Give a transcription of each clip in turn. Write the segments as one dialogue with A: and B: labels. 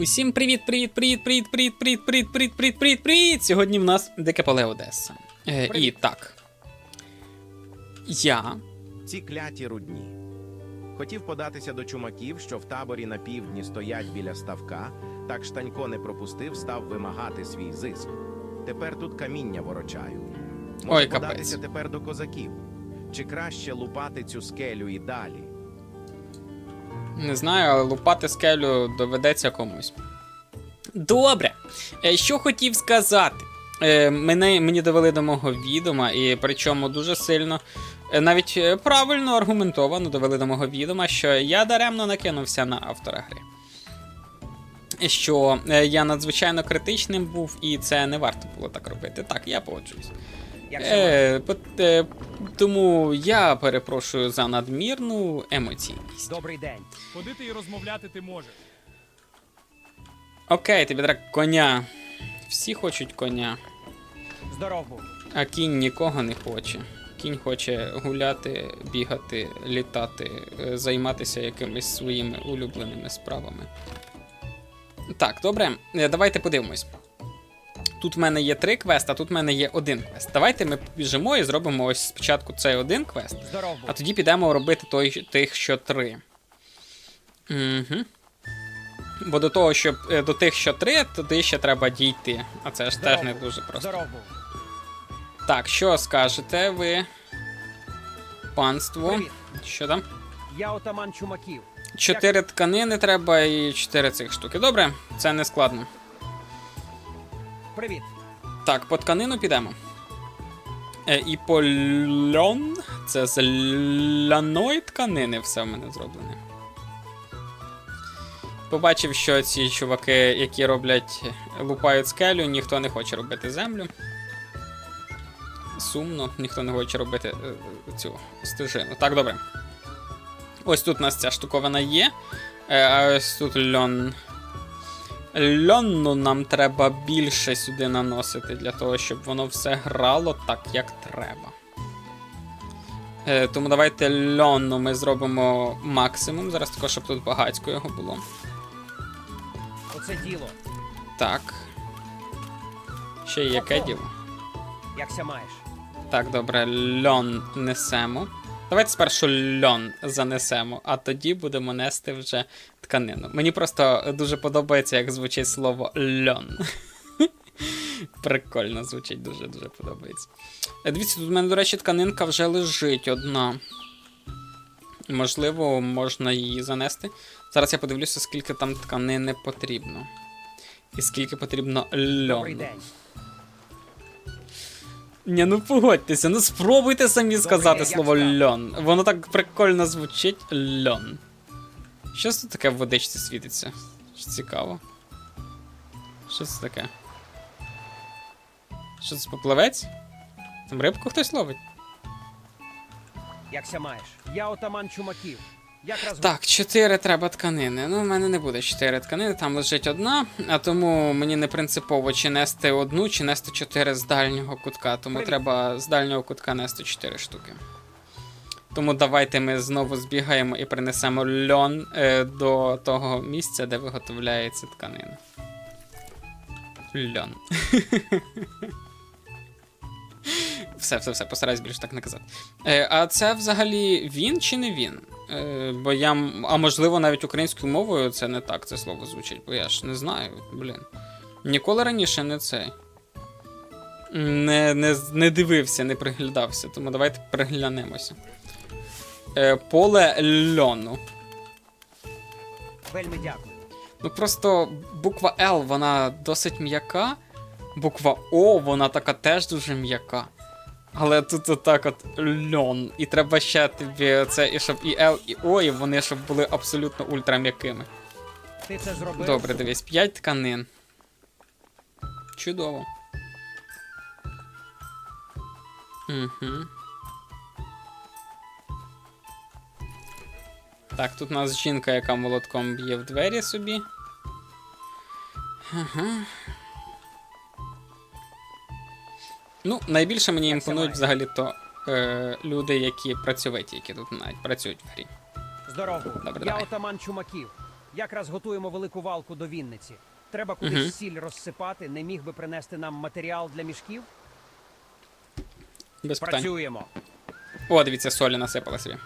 A: Усім привіт, привіт, привіт, привіт, привіт, привіт, привіт, привіт, привіт, привіт, привіт. Сьогодні в нас Дике Поле Одеса. Е, і так. Я.
B: Ці кляті рудні. Хотів податися до чумаків, що в таборі на півдні стоять біля ставка, так штанько не пропустив, став вимагати свій зиск. Тепер тут каміння ворочаю. Можу
A: Ой, капець.
B: податися тепер до козаків. Чи краще лупати цю скелю і далі?
A: Не знаю, але лупати скелю доведеться комусь. Добре. Е, Що хотів сказати? Е, Мене, мені довели до мого відома, і причому дуже сильно, е, навіть правильно аргументовано довели до мого відома, що я даремно накинувся на автора гри. Що я надзвичайно критичним був, і це не варто було так робити. Так, я погоджуюсь. Е, е, тому я перепрошую за надмірну емоційність.
C: Добрий день.
D: Ходити і розмовляти ти можеш.
A: Окей, тобі треба коня. Всі хочуть коня,
C: Здоров був.
A: а кінь нікого не хоче. Кінь хоче гуляти, бігати, літати, е, займатися якимись своїми улюбленими справами. Так, добре, е, давайте подивимось. Тут в мене є три квести, а тут в мене є один квест. Давайте ми побіжимо і зробимо ось спочатку цей один квест,
C: Здоров був.
A: а тоді підемо робити той, тих, що три. Угу. Бо до того, щоб е, до тих, що три, туди ще треба дійти. А це ж теж не дуже просто.
C: Здоров був.
A: Так, що скажете ви? Панство.
C: Привіт.
A: Що там?
C: Я отаман чумаків.
A: Чотири тканини треба і чотири цих штуки. Добре, це не складно.
C: Привіт.
A: Так, по тканину підемо. Е, і по льон. Це з ляної тканини все в мене зроблене. Побачив, що ці чуваки, які роблять, лупають скелю, ніхто не хоче робити землю. Сумно, ніхто не хоче робити е, цю стежину. Так, добре. Ось тут у нас ця штуковина є. Е, а ось тут льон. Льонну нам треба більше сюди наносити для того, щоб воно все грало так, як треба. Е, тому давайте льонну ми зробимо максимум. Зараз також, щоб тут багатько його було.
C: Оце діло.
A: Так. Ще є яке діло?
C: Якся маєш?
A: Так, добре, льон несемо. Давайте спершу льон занесемо, а тоді будемо нести вже тканину. Мені просто дуже подобається, як звучить слово льон. Прикольно звучить, дуже-дуже подобається. Е, Дивіться, тут в мене, до речі, тканинка вже лежить одна. Можливо, можна її занести. Зараз я подивлюся, скільки там тканини потрібно. І скільки потрібно льону. Ні, ну погодьтеся, ну спробуйте самі сказати слово льон. Воно так прикольно звучить льон. Що це таке в водичці світиться? Що цікаво. Що це таке? Що це поплавець? Там рибку хтось ловить?
C: Якся маєш? Я отаман чумаків.
A: Так, чотири треба тканини. Ну, в мене не буде чотири тканини, там лежить одна, а тому мені не принципово чи нести одну, чи нести чотири з дальнього кутка. Тому
C: Привіт.
A: треба з дальнього кутка нести чотири штуки. Тому давайте ми знову збігаємо і принесемо льон е, до того місця, де виготовляється тканина. Льон. Все, все, все, постараюсь більше так не казати. Е, а це взагалі він чи не він? Е, бо я. А можливо, навіть українською мовою це не так це слово звучить, бо я ж не знаю, блін. Ніколи раніше не цей. Не, не, не дивився, не приглядався, тому давайте приглянемося. Е, поле льону.
C: Вельми дякую.
A: Ну просто буква Л, вона досить м'яка. Буква О, вона така теж дуже м'яка. Але тут отак от льон. І треба ще тобі це, і щоб і Л, і О, і вони щоб були абсолютно ультрам'якими.
C: Ти це зробив?
A: Добре, дивись, 5 тканин. Чудово. Угу. Так, тут у нас жінка, яка молотком б'є в двері собі. Ага. Ну, найбільше мені імпонують взагалі-то е, люди, які працьовиті, які тут навіть працюють в грі.
C: Здоров був.
A: Добре,
C: Я
A: давай.
C: отаман чумаків. Якраз готуємо велику валку до Вінниці. Треба кудись
A: Мгм.
C: сіль розсипати. Не міг би принести нам матеріал для мішків?
A: Без питань.
C: Працюємо.
A: О, дивіться, солі насипали собі.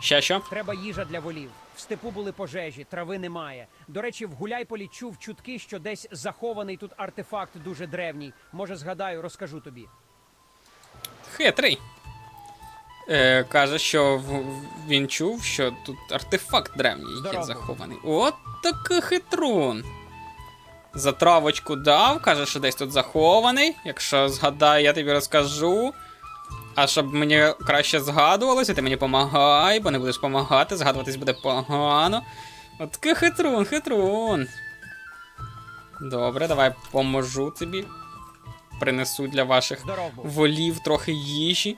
A: Ще що?
C: Треба їжа для волів. В степу були пожежі, трави немає. До речі, в Гуляйполі чув чутки, що десь захований тут артефакт дуже древній. Може, згадаю, розкажу тобі.
A: Хитрий. Е, каже, що в- він чув, що тут артефакт древній є захований. От такий хитрун. Затравочку дав, каже, що десь тут захований. Якщо згадаю, я тобі розкажу. А щоб мені краще згадувалося, ти мені помагай, бо не будеш помагати, згадуватись буде погано. От хитрун, хитрун. Добре, давай поможу тобі. Принесу для ваших волів трохи їжі.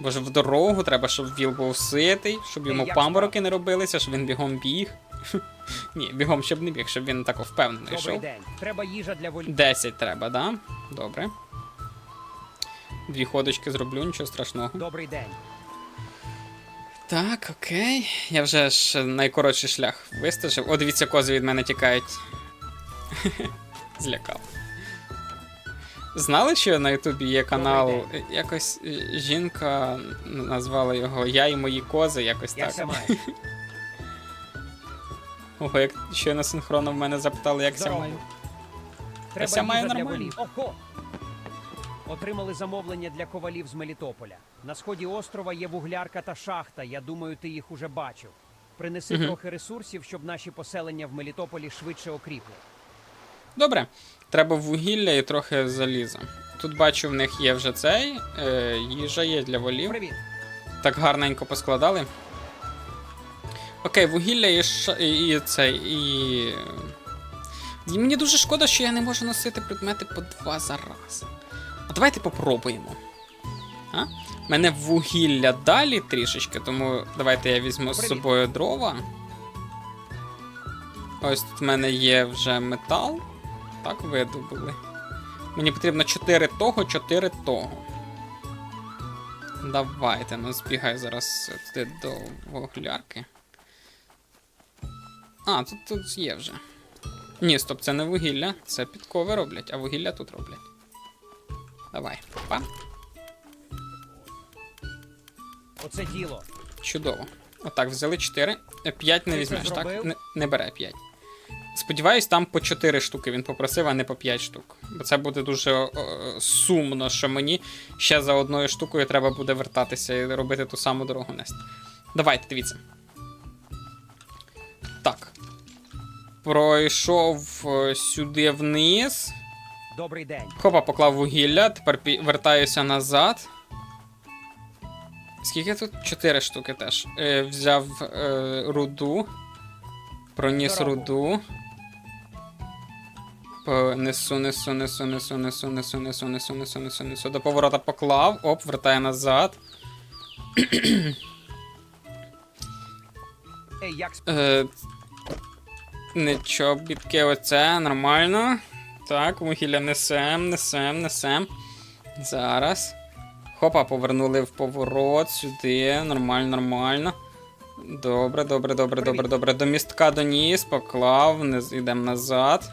A: Бо ж в дорогу треба, щоб віл був ситий, щоб йому памороки не робилися, щоб він бігом біг. Ні, бігом щоб не біг, щоб він так впевнено
C: Добрий
A: йшов.
C: день. Треба їжа для волів.
A: 10 треба, да? Добре. Дві ходочки зроблю, нічого страшного.
C: Добрий день.
A: Так, окей. Я вже ж найкоротший шлях вистежив. О, дивіться, кози від мене тікають. Злякав. Знали, що на Ютубі є канал. Якось жінка назвала його Я і мої кози, якось
C: Як
A: так. Ого, як щойно синхронно в мене запитали, як ся
C: Здорово.
A: маю.
C: Треба
A: ся має нормально.
C: Ого! Отримали замовлення для ковалів з Мелітополя. На сході острова є вуглярка та шахта. Я думаю, ти їх уже бачив. Принеси
A: Мгм.
C: трохи ресурсів, щоб наші поселення в Мелітополі швидше окріпли.
A: Добре, треба вугілля і трохи заліза. Тут бачу, в них є вже цей. Е, їжа є для волів.
C: Привіт!
A: Так гарненько поскладали. Окей, вугілля і, ш... і цей, і... і. Мені дуже шкода, що я не можу носити предмети по два за раз. Давайте попробуємо. А? У мене вугілля далі трішечки, тому давайте я візьму з собою дрова. Ось тут в мене є вже метал. Так, видобули. Мені потрібно 4 того, 4 того. Давайте, ну збігай зараз туди до вуглярки. А, тут, тут є вже. Ні, стоп, це не вугілля, це підкови роблять, а вугілля тут роблять. Давай, па.
C: Оце діло.
A: Чудово. Отак, взяли 4. 5 не візьмеш, так? Не, не бере 5. Сподіваюсь, там по 4 штуки він попросив, а не по 5 штук. Бо це буде дуже е, сумно, що мені ще за одною штукою треба буде вертатися і робити ту саму дорогу нести. Давайте, дивіться. Так. Пройшов е, сюди вниз.
C: Добрий день.
A: Хопа, поклав вугілля, тепер пі- вертаюся назад. Скільки тут? Чотири штуки теж. Е, взяв е, руду. Проніс
C: Здорово.
A: руду. Несу, несу, несу, несу, несу, несу, несу, несу, несу, несу, несу. До поворота поклав. Оп, вертає назад.
C: Ей, як.
A: Е, нічого, бітки, оце, нормально. Так, вугілля несем, несем, несем. Зараз. Хопа, повернули в поворот сюди. Нормально, нормально. Добре, добре, добре,
C: Привіт.
A: добре, добре. До містка доніс, поклав, не йдемо назад.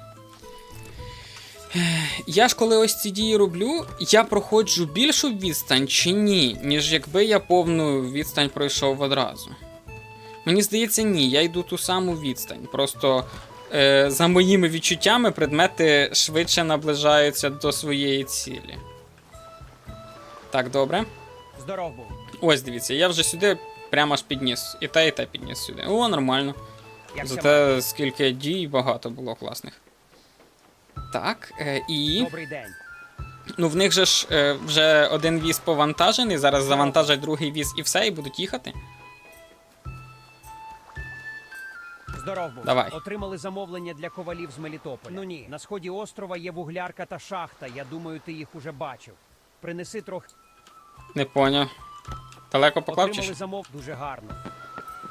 A: Я ж коли ось ці дії роблю, я проходжу більшу відстань чи ні, ніж якби я повну відстань пройшов одразу. Мені здається, ні, я йду ту саму відстань. Просто за моїми відчуттями предмети швидше наближаються до своєї цілі. Так, добре.
C: Здоров був.
A: Ось дивіться, я вже сюди прямо аж підніс. І те, і те підніс сюди. О, нормально.
C: Як?
A: Зате скільки дій багато було класних. Так, е, і.
C: Добрий день.
A: Ну, в них же ж е, вже один віз повантажений, зараз завантажать другий віз і все, і будуть їхати.
C: Здоров був.
A: Давай.
C: Отримали замовлення для ковалів з Мелітополя. Ну ні. На сході острова є вуглярка та шахта. Я думаю, ти їх уже бачив. Принеси трохи.
A: Не поняв. Далеко поклав чи що?
C: замов дуже гарно.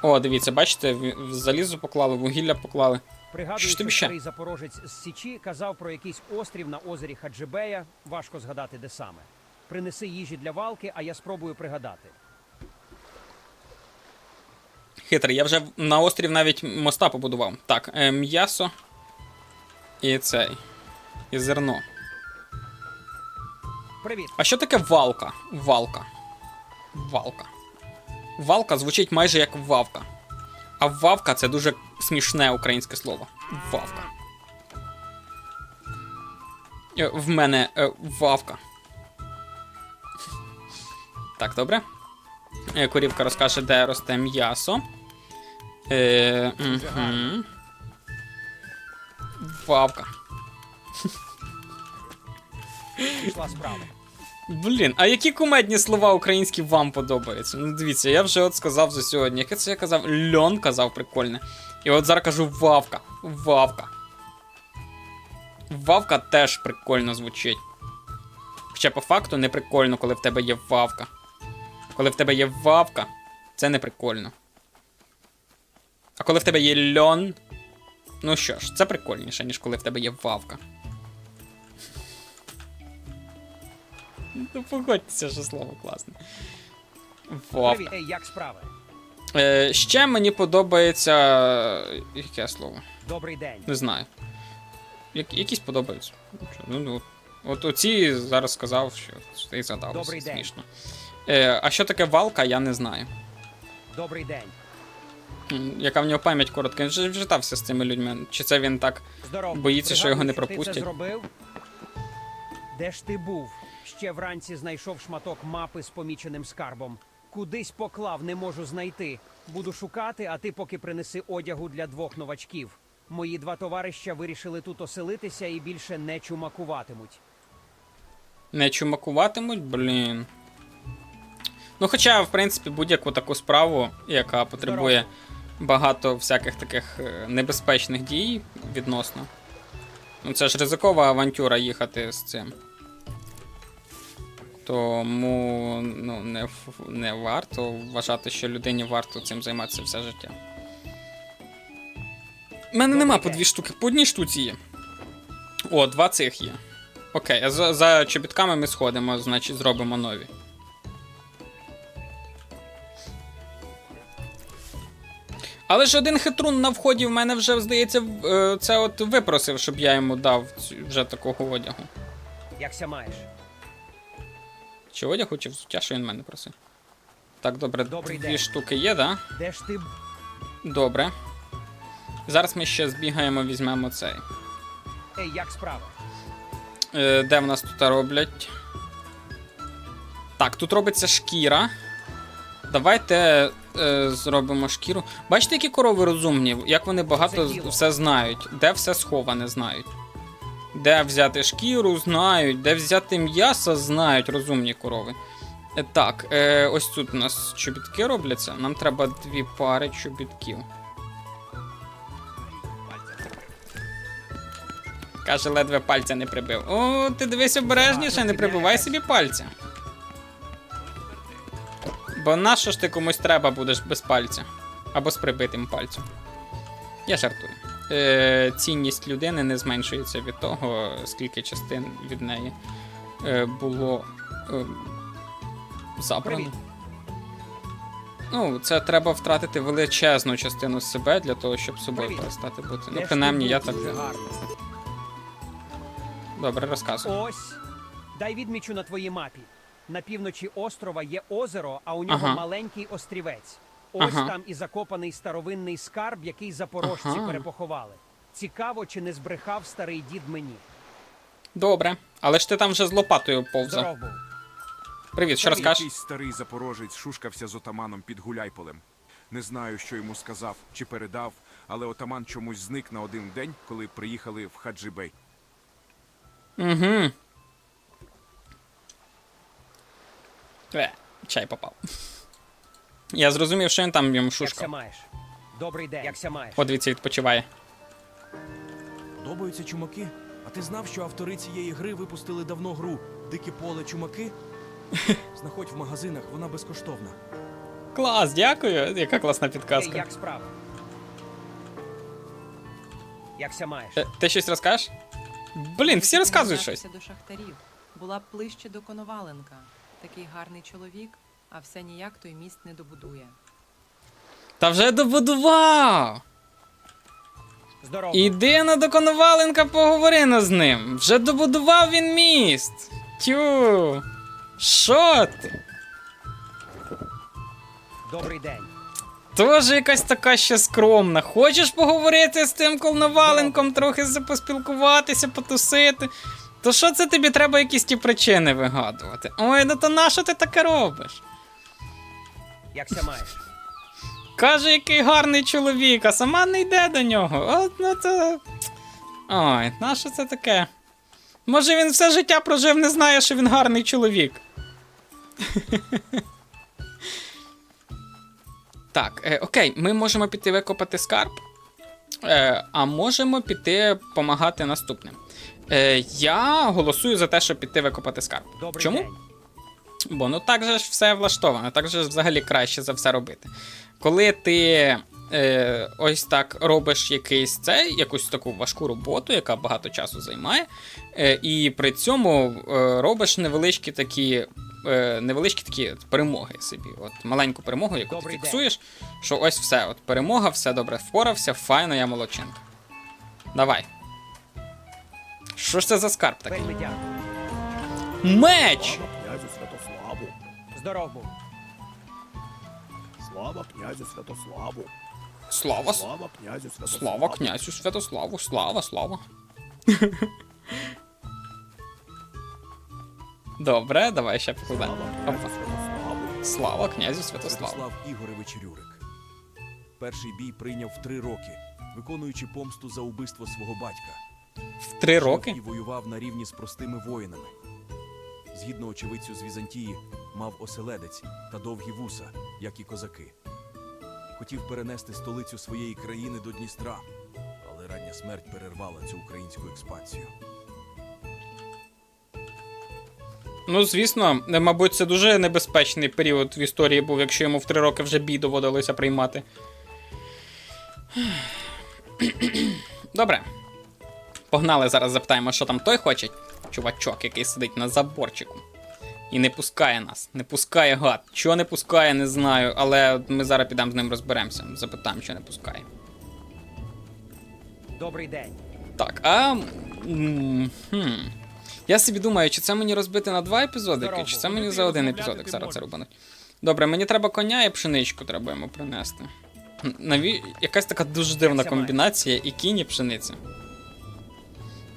A: О, дивіться, бачите, в- залізо поклали, вугілля поклали.
C: Пригадую,
A: Що тобі ще?
C: старий запорожець з Січі казав про якийсь острів на озері Хаджибея. Важко згадати, де саме. Принеси їжі для валки, а я спробую пригадати.
A: Хитрий. Я вже на острів навіть моста побудував. Так, е, м'ясо. І цей. І зерно.
C: Привіт.
A: А що таке валка? Валка. Валка. Валка звучить майже як вавка. А вавка це дуже смішне українське слово. Вавка. Е, В мене е, вавка. Так, добре. Корівка розкаже, де росте м'ясо. Е, угу.
C: Справа.
A: Блін, а які кумедні слова українські вам подобаються? Ну дивіться, я вже от сказав за сьогодні. Яке це я казав? Льон казав прикольне. І от зараз кажу вавка. Вавка. Вавка теж прикольно звучить. Хоча по факту не прикольно, коли в тебе є вавка. Коли в тебе є вавка, це не прикольно. А коли в тебе є льон. Ну що ж, це прикольніше, ніж коли в тебе є вавка. Ну погодьтеся, що слово класне.
C: Ей, як справи?
A: Е, ще мені подобається. е, Яке слово?
C: Добрий день.
A: Не знаю. Я- якісь подобаються. Ну, ну, от оці зараз сказав, що ти згадав.
C: Добрий
A: це
C: день.
A: смішно. Е, а що таке валка, я не знаю.
C: Добрий день.
A: Яка в нього пам'ять коротка, він вже вжитався з цими людьми. Чи це він так. Боїться, що його не
C: Пригадую, Ти це зробив? Де ж ти був? Ще вранці знайшов шматок мапи з поміченим скарбом. Кудись поклав, не можу знайти. Буду шукати, а ти поки принеси одягу для двох новачків. Мої два товарища вирішили тут оселитися і більше не чумакуватимуть.
A: Не чумакуватимуть, блін. Ну, хоча, в принципі, будь-яку таку справу, яка потребує багато всяких таких е, небезпечних дій відносно. Ну, це ж ризикова авантюра їхати з цим. Тому ну, не, не варто вважати, що людині варто цим займатися все життя. У мене нема по дві штуки, по одній штуці є. О, два цих є. Окей, а за, за чобітками ми сходимо, значить зробимо нові. Але ж один хитрун на вході в мене вже, здається, е, це от випросив, щоб я йому дав вже такого одягу.
C: Якся маєш?
A: Чи одягу, чи взуття, що він мене просив. Так, добре,
C: Добрий
A: дві
C: день.
A: штуки є, да?
C: Де ж ти
A: Добре. Зараз ми ще збігаємо, візьмемо цей.
C: Ей, як справа?
A: Е, де в нас тут роблять? Так, тут робиться шкіра. Давайте е, зробимо шкіру. Бачите, які корови розумні, як вони багато все знають, де все сховане знають. Де взяти шкіру, знають, де взяти м'ясо, знають розумні корови. Е, так, е, ось тут у нас чобітки робляться. Нам треба дві пари чобітків. Каже, ледве пальця не прибив. О, ти дивись обережніше, не прибивай собі пальця. Бо нащо ж ти комусь треба будеш без пальця? Або з прибитим пальцем. Я жартую. Е, цінність людини не зменшується від того, скільки частин від неї е, було е, забрано.
C: Привіт.
A: Ну, це треба втратити величезну частину себе для того, щоб собою
C: Привіт.
A: перестати бути. Ну, принаймні, я так. Добре, розказую.
C: Ось. Дай відмічу на твоїй мапі. На півночі острова є озеро, а у нього
A: Ага.
C: маленький острівець. Ось
A: Ага.
C: там і закопаний старовинний скарб, який запорожці
A: Ага.
C: перепоховали. Цікаво, чи не збрехав старий дід мені.
A: Добре. Але ж ти там вже з лопатою повзав.
C: Здоров був.
A: Привіт, що розкажеш?
E: Якийсь старий запорожець шушкався з отаманом під Гуляйполем. Не знаю, що йому сказав чи передав, але отаман чомусь зник на один день, коли приїхали в Хаджибей.
A: Угу. Е, чай попав. Я зрозумів, що він там йому
C: Якся
A: шушкав.
C: маєш? Добрий день. Якся маєш?
A: От дивіться, відпочиває.
F: Подобаються чумаки? А ти знав, що автори цієї гри випустили давно гру Дике поле чумаки? Знаходь в магазинах, вона безкоштовна.
A: Клас, дякую. Яка класна
C: Ей,
A: підказка.
C: як справа? Якся маєш?
A: Е, Ти щось розкажеш? Блін, всі розказують щось.
G: до шахтарів. Була б ближче до Коноваленка. Такий гарний чоловік, а все ніяк той міст не добудує.
A: Та вже добудував!
C: Здорово.
A: Іди на до Коноваленка, поговори на з ним. Вже добудував він міст. Тю. Що ти?
C: Добрий день.
A: Тоже якась така ще скромна. Хочеш поговорити з тим Коноваленком, трохи за- поспілкуватися, потусити? То що це тобі треба якісь ті причини вигадувати? Ой, ну то нащо ти таке робиш?
C: Якся маєш?
A: Каже, який гарний чоловік, а сама не йде до нього. От, ну то. Ой, нащо це таке? Може він все життя прожив, не знає, що він гарний чоловік. так, е, окей, ми можемо піти викопати скарб, е, а можемо піти допомагати наступним. Е, я голосую за те, щоб піти викопати скарб.
C: Добрий
A: Чому?
C: день.
A: Бо ну так же ж все влаштовано, так же ж взагалі краще за все робити. Коли ти е, ось так робиш якийсь цей, якусь таку важку роботу, яка багато часу займає, е, і при цьому е, робиш невеличкі такі. е, Невеличкі такі от перемоги собі. От маленьку перемогу, яку
C: Добрий
A: ти
C: день.
A: фіксуєш, що ось все, от перемога, все добре впорався, файно, я молодчинка. Давай. Що ж це за скарб такий? Меч!
H: князю Святославу,
C: Здоров був.
H: слава князю Святославу,
A: Слава,
H: слава князю Святославу.
A: слава князю Святославу, слава, слава. Добре, давай ще покладемо.
H: Слава князю Святославу.
A: Слава князю Святославу.
F: Святослав Ігоревич Рюрик. Перший бій прийняв в три роки, виконуючи помсту за убивство свого батька.
A: В три роки?
F: І воював на рівні з простими воїнами. Згідно очевидцю з Візантії, мав оселедець та довгі вуса, як і козаки. Хотів перенести столицю своєї країни до Дністра, але рання смерть перервала цю українську експансію.
A: Ну, звісно, е, мабуть, це дуже небезпечний період в історії був, якщо йому в три роки вже бій доводилося приймати. Добре. Погнали зараз запитаємо, що там той хоче. Чувачок, який сидить на заборчику. І не пускає нас. Не пускає гад. Чого не пускає, не знаю, але ми зараз підемо з ним розберемося. Запитаємо, що не пускає.
C: Добрий день.
A: Так, а. м, Хм. Я собі думаю, чи це мені розбити на два епізодики,
C: Здорово.
A: чи це мені
D: Ти
A: за один епізодик зараз це робити. Добре, мені треба коня і пшеничку треба йому принести. Наві... Якась така дуже дивна комбінація і кінь, і пшениця.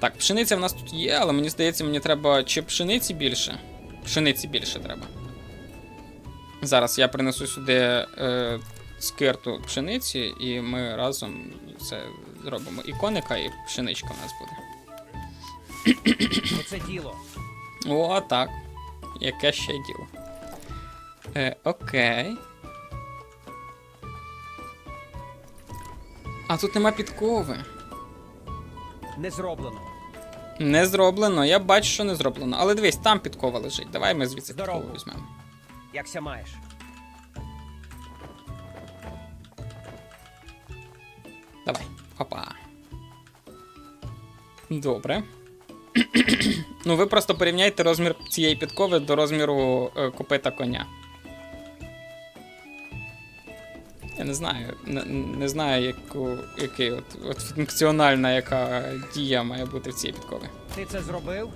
A: Так, пшениця в нас тут є, але мені здається, мені треба чи пшениці більше. Пшениці більше треба. Зараз я принесу сюди е, скирту пшениці, і ми разом це зробимо. І коника, і пшеничка у нас буде.
C: Оце діло.
A: О, так. Яке ще діло. Е, окей. А тут нема підкови.
C: Не зроблено.
A: Не зроблено, я бачу, що не зроблено. Але дивись, там підкова лежить. Давай ми звідси
C: Здорово.
A: підкову візьмемо.
C: Якся маєш?
A: Давай. Опа. Добре. ну, ви просто порівняйте розмір цієї підкови до розміру е, копита коня. Я не знаю. Не, не знаю, яку, який от, от функціональна яка дія має бути в цій підкові.
C: Ти це зробив?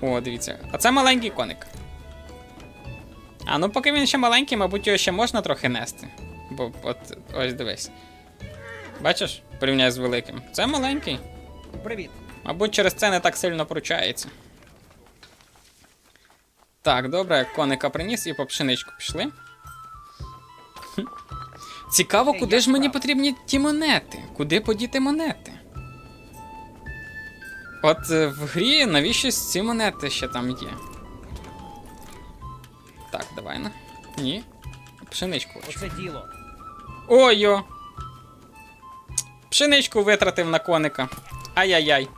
A: О, дивіться. А це маленький коник. А ну поки він ще маленький, мабуть, його ще можна трохи нести. Бо от ось дивись. Бачиш? Порівняй з великим. Це маленький.
C: Привіт.
A: Мабуть, через це не так сильно пручається. Так, добре, коника приніс і по пшеничку пішли. Цікаво,
C: Е,
A: куди ж мені потрібні ті монети? Куди подіти монети? От е, в грі навіщось ці монети ще там є. Так, давай на. Ні. Пшеничку.
C: Оце діло.
A: Ой-йо! Пшеничку витратив на коника. Ай-яй-яй.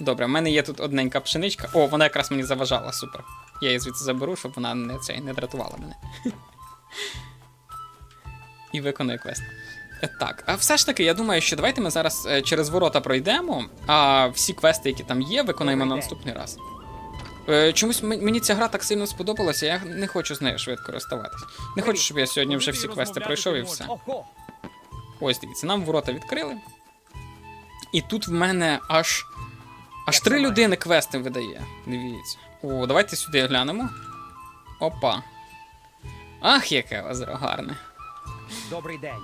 A: Добре, в мене є тут одненька пшеничка. О, вона якраз мені заважала, супер. Я її звідси заберу, щоб вона не, цей, не дратувала мене. І виконую квест. Е, Так, а все ж таки, я думаю, що давайте ми зараз е, через ворота пройдемо, а всі квести, які там є, виконаємо на наступний раз. Е, чомусь мені ця гра так сильно сподобалася, я не хочу з нею швидко розставатись. Не хочу, щоб я сьогодні вже всі квести пройшов і все. Ось дивіться, нам ворота відкрили. І тут в мене аж. Аж три людини квести видає. Дивіться. О, давайте сюди глянемо. Опа. Ах, яке озеро гарне.
C: Добрий день.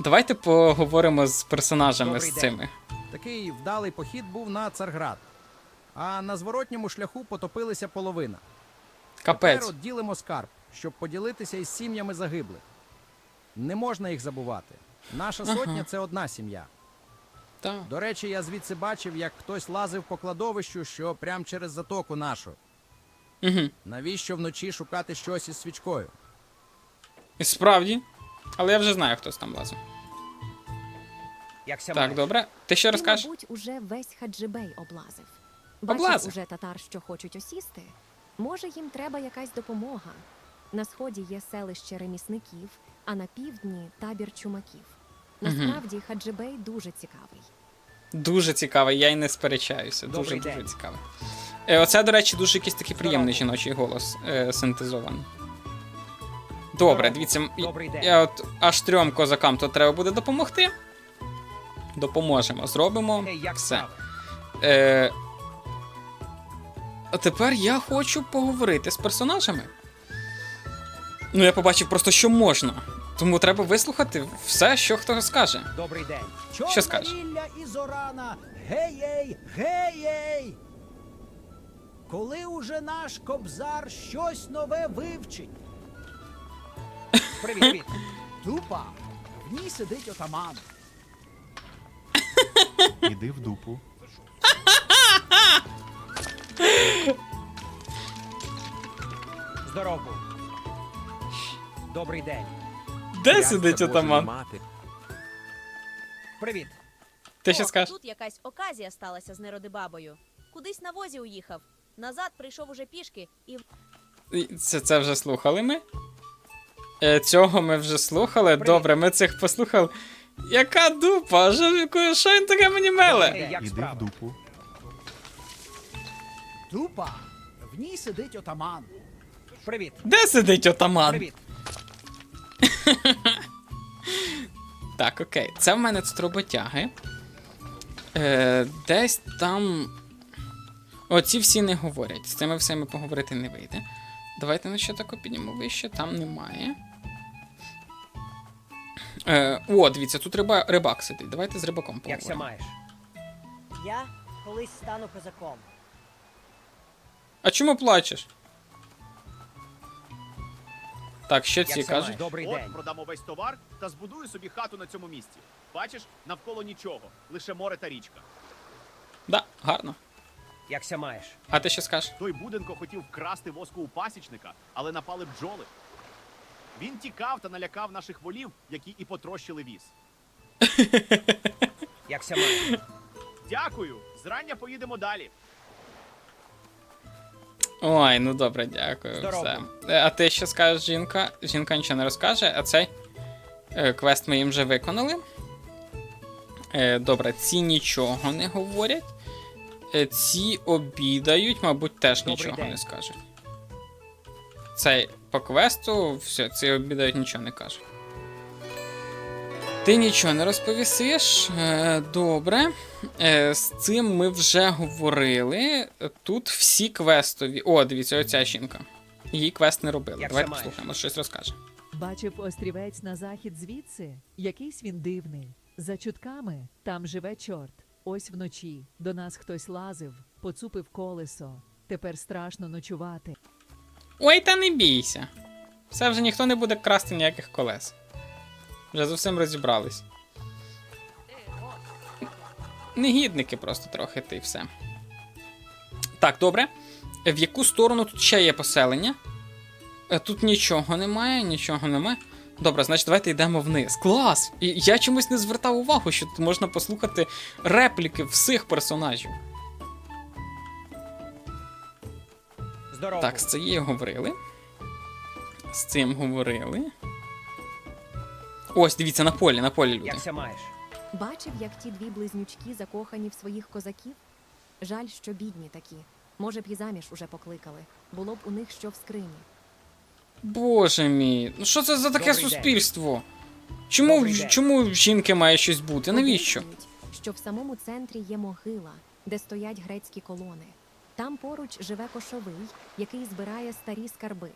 A: Давайте поговоримо з персонажами
C: Добрий
A: з
C: день.
A: цими.
I: Такий вдалий похід був на Царград. А на зворотньому шляху потопилися половина.
A: Капець.
I: Тепер от ділимо скарб, щоб поділитися із сім'ями загиблих. Не можна їх забувати. Наша сотня це одна сім'я.
A: Так.
I: До речі, я звідси бачив, як хтось лазив по кладовищу, що прямо через затоку нашу.
A: Угу.
I: Навіщо вночі шукати щось із свічкою?
A: І справді. Але я вже знаю, хтось там лазив.
C: Як ся
A: Так, добре. Ти що
J: Ти,
A: розкажеш?
J: мабуть, уже весь хаджибей облазив.
A: Облазив?
J: Уже татар, що хочуть осісти. Може, їм треба якась допомога. На сході є селище ремісників, а на півдні табір чумаків. Насправді, хаджибей дуже цікавий.
A: Дуже цікавий, я й не сперечаюся. Дуже
C: Добрий
A: дуже
C: день.
A: цікавий. Е, оце, до речі, дуже якийсь такий приємний жіночий голос е, синтезований. Добре, дивіться, я от аж трьом козакам то треба буде допомогти. Допоможемо, зробимо. Все. Е, а тепер я хочу поговорити з персонажами. Ну, я побачив просто, що можна. Тому треба вислухати все, що хто скаже.
C: Добрий день.
A: Що
H: зорана, гей-ей, гей-ей! Коли уже наш кобзар щось нове вивчить,
C: Привіт, привіт.
H: тупа, в ній сидить отаман.
K: Іди в дупу.
C: Здоров був. Добрий день.
A: Де сидить отаман?
B: мати?
C: Привіт.
A: Ти що скажеш?
L: Тут якась оказія сталася з неродибабою. Кудись на возі уїхав. Назад прийшов уже пішки І
A: Це, це вже слухали ми? Е, цього ми вже слухали.
C: Привіт.
A: Добре, ми цих послухали. Яка дупа? Що, що він таке мені меле?
C: Як
K: Іди в дупу.
H: Тупа, в ній сидить отаман.
C: Привіт.
A: Де сидить отаман?
C: Привіт.
A: Так, окей. Це в мене тут роботяги. Е, десь там. Оці всі не говорять. З цими всіми поговорити не вийде. Давайте на що тако піднімемо вище, там немає. Е, о, дивіться, тут риба, рибак сидить. Давайте з рибаком
C: Як ся маєш?
M: Я колись стану козаком.
A: А чому плачеш? Так, що ці кажуть?
C: маєш? Добрий день.
D: продамо весь товар та збудую собі хату на цьому місці. Бачиш, навколо нічого, лише море та річка.
A: Да, гарно.
C: Як ся маєш?
A: А ти що скажеш?
D: Той Буденко хотів вкрасти воску у пасічника, але напали бджоли. Він тікав та налякав наших волів, які і потрощили віз.
C: Як ся маєш?
D: Дякую! Зрання поїдемо далі.
A: Ой, ну добре, дякую.
C: Здорово.
A: Все. Е, А ти що скажеш, жінка? Жінка нічого не розкаже, а цей е, квест ми їм вже виконали. Е, добре, ці нічого не говорять. Е, ці обідають, мабуть, теж
C: Добрий
A: нічого
C: день.
A: не скажуть. Цей по квесту, все, ці обідають, нічого не кажуть. Ти нічого не розповісиш. Е, добре. Е, з цим ми вже говорили. Тут всі квестові. О, дивіться, оця жінка. Її квест не робили.
C: Як
A: Давайте послухаємо, щось розкаже.
G: Бачив острівець на захід звідси. Якийсь він дивний. За чутками там живе чорт. Ось вночі до нас хтось лазив, поцупив колесо. Тепер страшно ночувати.
A: Ой, та не бійся. Все вже ніхто не буде красти ніяких колес. Вже з усім розібрались. Негідники просто трохи, ти все. Так, добре. В яку сторону тут ще є поселення? Е, Тут нічого немає, нічого немає. Добре, значить, давайте йдемо вниз. Клас! І я чомусь не звертав увагу, що тут можна послухати репліки всіх персонажів.
C: Здорово.
A: Так, з цією говорили. З цим говорили. Ось, дивіться, на полі, на полі люди.
C: Як ся маєш?
J: Бачив, як ті дві близнючки закохані в своїх козаків? Жаль, що бідні такі. Може б і заміж уже покликали. Було б у них що в скрині.
A: Боже мій, ну що це за таке
C: Добрий
A: суспільство? Чому,
C: Добрий день.
A: чому в жінки має щось бути? Навіщо?
J: Що в самому центрі є могила, де стоять грецькі колони. Там поруч живе кошовий, який збирає старі скарби.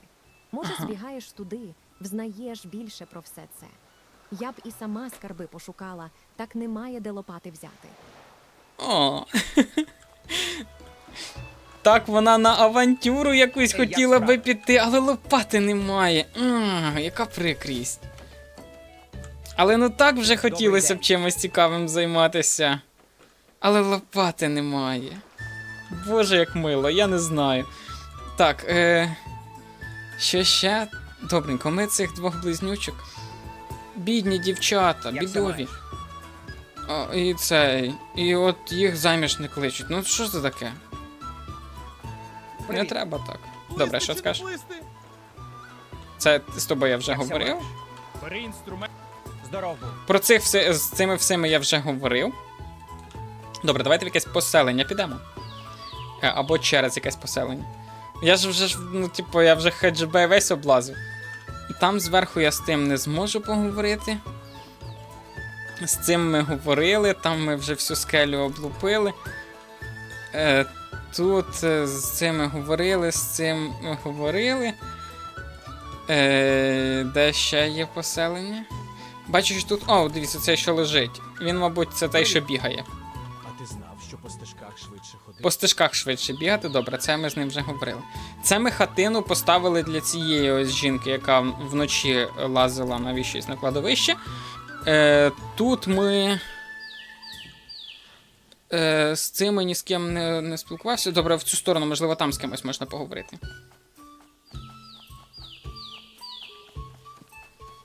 J: Може, збігаєш туди, взнаєш більше про все це. Я б і сама скарби пошукала, так немає де лопати взяти.
A: О. Так вона на авантюру якусь хотіла би піти, але лопати немає. М, яка прикрість. Але ну так вже хотілося б чимось цікавим займатися. Але лопати немає. Боже, як мило, я не знаю. Так, е. Що ще? Добренько, ми цих двох близнючок. Бідні дівчата,
C: Як
A: бідові. А, і цей. І от їх заміж не кличуть. Ну що це таке? Не треба так. Добре, що скажеш? Це з тобою я вже
C: Як
A: говорив.
I: Бери інструмент.
C: Здоров був.
A: Про цих все, з цими всіми я вже говорив. Добре, давайте в якесь поселення підемо. Е, Або через якесь поселення. Я ж вже ну, типу, я вже ХГБ весь облазив. Там зверху я з тим не зможу поговорити. З цим ми говорили, там ми вже всю скелю облупили. Е, тут е, з цим ми говорили, з цим ми говорили. Е, де ще є поселення? Бачу, що тут. О, дивіться, цей що лежить. Він, мабуть, це той, що бігає.
F: По стежках швидше
A: бігати, добре, це ми з ним вже говорили. Це ми хатину поставили для цієї ось жінки, яка вночі лазила навіщось на кладовище. Е, тут ми. Е, з цими ні з ким не, не спілкувався. Добре, в цю сторону, можливо, там з кимось можна поговорити.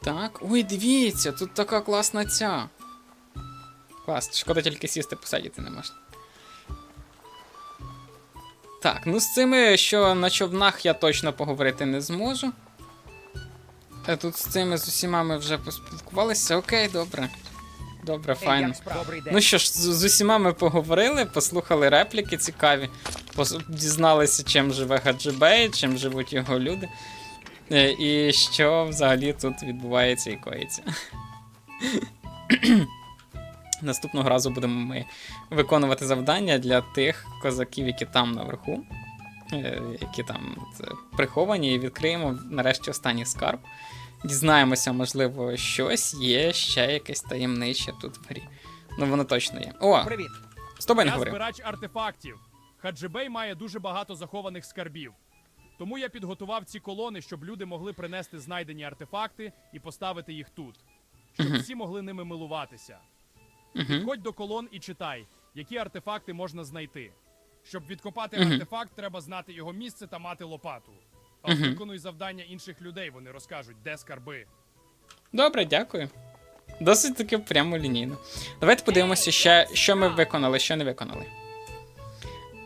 A: Так, ой, дивіться, тут така класна ця. Клас, шкода тільки сісти посадити не можна. Так, ну з цими, що на човнах я точно поговорити не зможу. Е, Тут з цими з усіма ми вже поспілкувалися. Окей, добре. Добре, файно.
C: Добрий день.
A: Ну що ж, з, з усіма ми поговорили, послухали репліки цікаві, дізналися, чим живе Хаджибей, чим живуть його люди. Е, І що взагалі тут відбувається і коїться. Наступного разу будемо ми виконувати завдання для тих козаків, які там наверху, е, які там е, приховані, і відкриємо нарешті останній скарб. Дізнаємося, можливо, щось є ще якесь таємниче тут в грі. Ну, воно точно є. О,
C: Привіт.
A: з тобою не
K: Я
A: говорив.
K: збирач артефактів. Хаджибей має дуже багато захованих скарбів. Тому я підготував ці колони, щоб люди могли принести знайдені артефакти і поставити їх тут, щоб всі могли ними милуватися. Підходь до колон і читай, які артефакти можна знайти. Щоб відкопати
A: Мгм.
K: артефакт, треба знати його місце та мати лопату. А
A: Мгм.
K: виконуй завдання інших людей, вони розкажуть, де скарби.
A: Добре, дякую. Досить таки прямолінійно. Давайте подивимося ще, що ми виконали, що не виконали.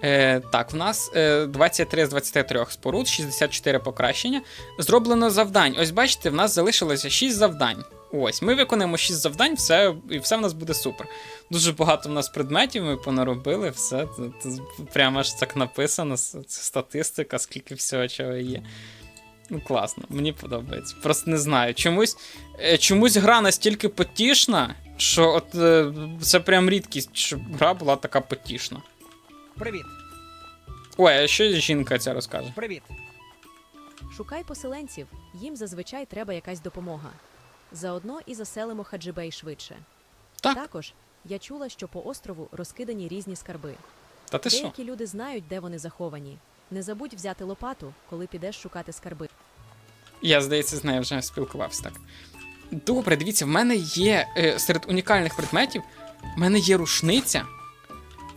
A: Е, так, в нас е, 23 з 23 споруд, 64 покращення. Зроблено завдань. Ось бачите, в нас залишилося 6 завдань. Ось, ми виконуємо 6 завдань, все, і все в нас буде супер. Дуже багато в нас предметів ми понаробили, все. Це, це прямо аж так написано, це статистика, скільки всього чого є. Ну, класно, мені подобається. Просто не знаю. Чомусь, е, чомусь гра настільки потішна, що от е, це прям рідкість, щоб гра була така потішна.
C: Привіт.
A: Ой, а що жінка ця розкаже?
C: Привіт.
L: Шукай поселенців, їм зазвичай треба якась допомога. Заодно і заселимо Хаджибей швидше.
A: Так.
L: Також я чула, що по острову розкидані різні скарби.
A: Та ти що?
L: Люди знають, де вони заховані. Не забудь взяти лопату, коли підеш шукати скарби.
A: Я, здається, з нею вже спілкувався так. Добре, дивіться, в мене є е, серед унікальних предметів, в мене є рушниця,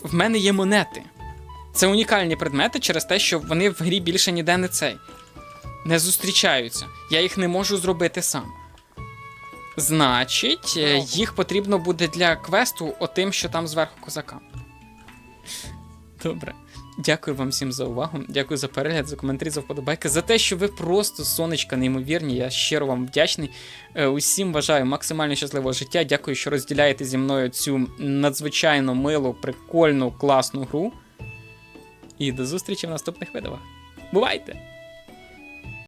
A: в мене є монети. Це унікальні предмети через те, що вони в грі більше ніде не цей. Не зустрічаються. Я їх не можу зробити сам. Значить, е, їх потрібно буде для квесту отим, що там зверху козакам. Добре. Дякую вам всім за увагу. Дякую за перегляд, за коментарі, за вподобайки, за те, що ви просто сонечка неймовірні. Я щиро вам вдячний. Е, Усім бажаю максимально щасливого життя. Дякую, що розділяєте зі мною цю надзвичайно милу, прикольну, класну гру. І до зустрічі в наступних відео. Бувайте!